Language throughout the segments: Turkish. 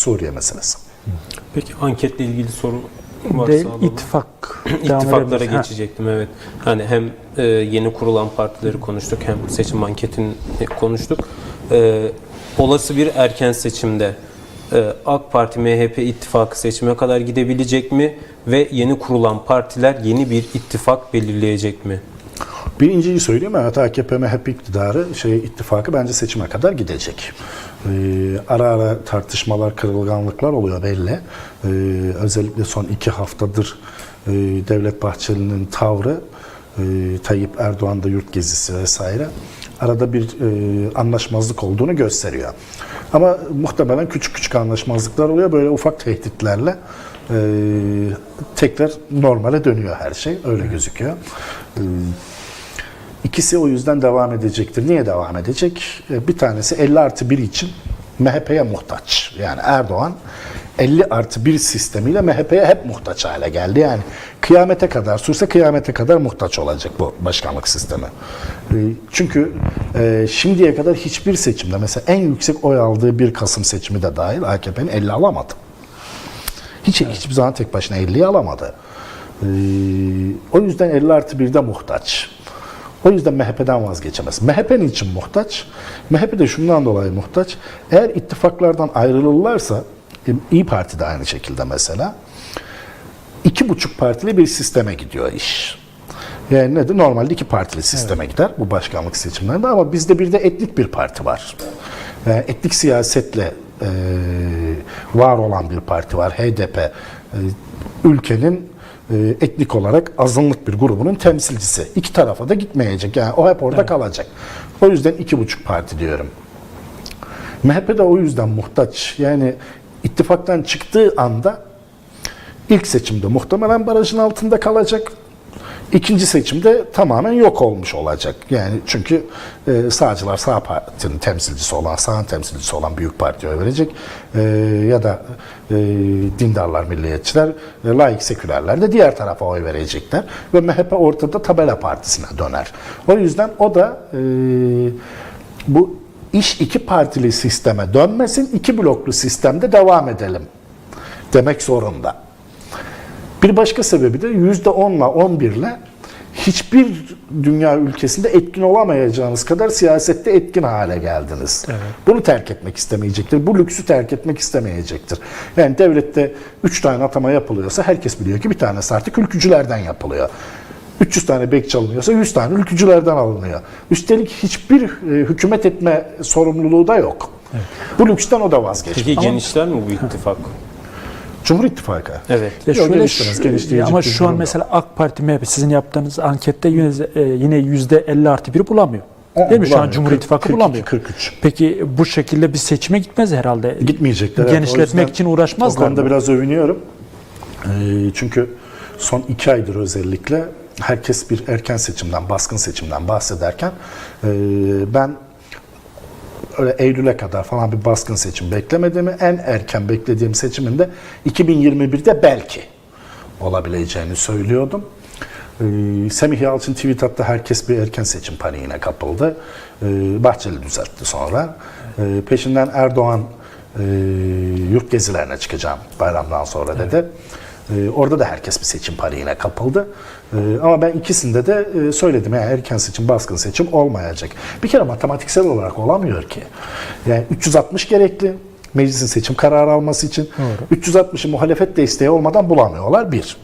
Suriye meselesi. Peki anketle ilgili soru varsa Değil, alalım. ittifak. İttifaklara geçecektim evet. Hani hem e, yeni kurulan partileri konuştuk hem seçim anketini konuştuk. E, olası bir erken seçimde e, AK Parti MHP ittifakı seçime kadar gidebilecek mi ve yeni kurulan partiler yeni bir ittifak belirleyecek mi? Birinciyi söyleyeyim evet AKP MHP iktidarı şey ittifakı bence seçime kadar gidecek. Ee, ara ara tartışmalar, kırılganlıklar oluyor belli. Ee, özellikle son iki haftadır e, Devlet Bahçeli'nin tavrı, e, Tayyip Erdoğan'da yurt gezisi vesaire arada bir e, anlaşmazlık olduğunu gösteriyor. Ama muhtemelen küçük küçük anlaşmazlıklar oluyor. Böyle ufak tehditlerle e, tekrar normale dönüyor her şey. Öyle gözüküyor. E, İkisi o yüzden devam edecektir. Niye devam edecek? E, Bir tanesi 50 artı 1 için MHP'ye muhtaç. Yani Erdoğan 50 artı 1 sistemiyle MHP'ye hep muhtaç hale geldi. Yani kıyamete kadar, sürse kıyamete kadar muhtaç olacak bu başkanlık sistemi. E, Çünkü e, şimdiye kadar hiçbir seçimde, mesela en yüksek oy aldığı 1 Kasım seçimi de dahil AKP'nin 50 alamadı. Hiç, hiçbir zaman tek başına 50'yi alamadı. O yüzden 50 artı 1'de muhtaç. O yüzden MHP'den vazgeçemez. MHP'nin için muhtaç. MHP de şundan dolayı muhtaç. Eğer ittifaklardan ayrılırlarsa, e, İyi Parti de aynı şekilde mesela, iki buçuk partili bir sisteme gidiyor iş. Yani nedir? Normalde iki partili sisteme gider bu başkanlık seçimlerinde ama bizde bir de etnik bir parti var. Yani etnik siyasetle e, var olan bir parti var. HDP e, ülkenin e, etnik olarak azınlık bir grubunun temsilcisi. İki tarafa da gitmeyecek. Yani o hep orada kalacak. O yüzden iki buçuk parti diyorum. MHP de o yüzden muhtaç. Yani ittifaktan çıktığı anda ilk seçimde muhtemelen barajın altında kalacak. İkinci seçimde tamamen yok olmuş olacak. Yani çünkü e, sağcılar sağ partinin temsilcisi olan, sağın temsilcisi olan büyük partiye verecek. E, ya da e, dindarlar, milliyetçiler, e, laik sekülerler de diğer tarafa oy verecekler. Ve MHP ortada tabela partisine döner. O yüzden o da e, bu iş iki partili sisteme dönmesin, iki bloklu sistemde devam edelim demek zorunda. Bir başka sebebi de %10'la 11'le hiçbir dünya ülkesinde etkin olamayacağınız kadar siyasette etkin hale geldiniz. Bunu terk etmek istemeyecektir. Bu lüksü terk etmek istemeyecektir. Yani devlette 3 tane atama yapılıyorsa herkes biliyor ki bir tanesi artık ülkücülerden yapılıyor. 300 tane bekçi alınıyorsa 100 tane ülkücülerden alınıyor. Üstelik hiçbir e, hükümet etme sorumluluğu da yok. Bu lüksten o da vazgeçti. Peki Ama genişler mi bu ittifak? Cumhur İttifakı. Evet. Ya şöyle genişleyecek ama şu an mesela AK Parti MHP sizin yaptığınız ankette yine, e, yine yüzde 50 artı 1 bulamıyor. Değil mi? Şu an. Cumhur 40, İttifakı 42, bulamıyor. 43. Peki bu şekilde bir seçime gitmez herhalde. Gitmeyecekler. O Genişletmek için O uğraşmazlar. konuda mı? biraz övünüyorum. Ee, çünkü son iki aydır özellikle herkes bir erken seçimden, baskın seçimden bahsederken e, ben öyle Eylül'e kadar falan bir baskın seçim beklemediğimi, en erken beklediğim seçimin de 2021'de belki olabileceğini söylüyordum. Ee, Semih Yalçın tweet attı, herkes bir erken seçim paniğine kapıldı. Ee, Bahçeli düzeltti sonra. Ee, peşinden Erdoğan e, yurt gezilerine çıkacağım bayramdan sonra dedi. Ee, orada da herkes bir seçim paniğine kapıldı. Ee, ama ben ikisinde de e, söyledim yani erken seçim, baskın seçim olmayacak. Bir kere matematiksel olarak olamıyor ki. Yani 360 gerekli meclisin seçim kararı alması için. 360'ı muhalefet desteği olmadan bulamıyorlar bir.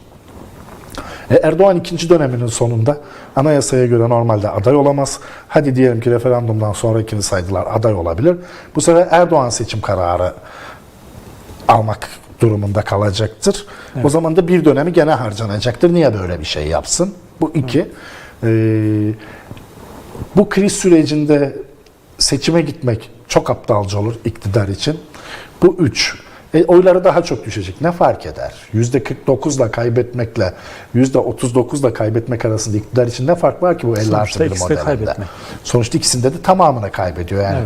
E, Erdoğan ikinci döneminin sonunda anayasaya göre normalde aday olamaz. Hadi diyelim ki referandumdan sonrakini saydılar aday olabilir. Bu sefer Erdoğan seçim kararı almak durumunda kalacaktır. O zaman da bir dönemi gene harcanacaktır. Niye böyle bir şey yapsın? Bu iki. E, bu kriz sürecinde seçime gitmek çok aptalca olur iktidar için. Bu üç. E, oyları daha çok düşecek. Ne fark eder? Yüzde 49'la kaybetmekle yüzde 39'la kaybetmek arasında iktidar için ne fark var ki bu 50 Sonuçta artı bir ikisi de modelinde? kaybetmek. Sonuçta ikisinde de tamamını kaybediyor yani. Evet.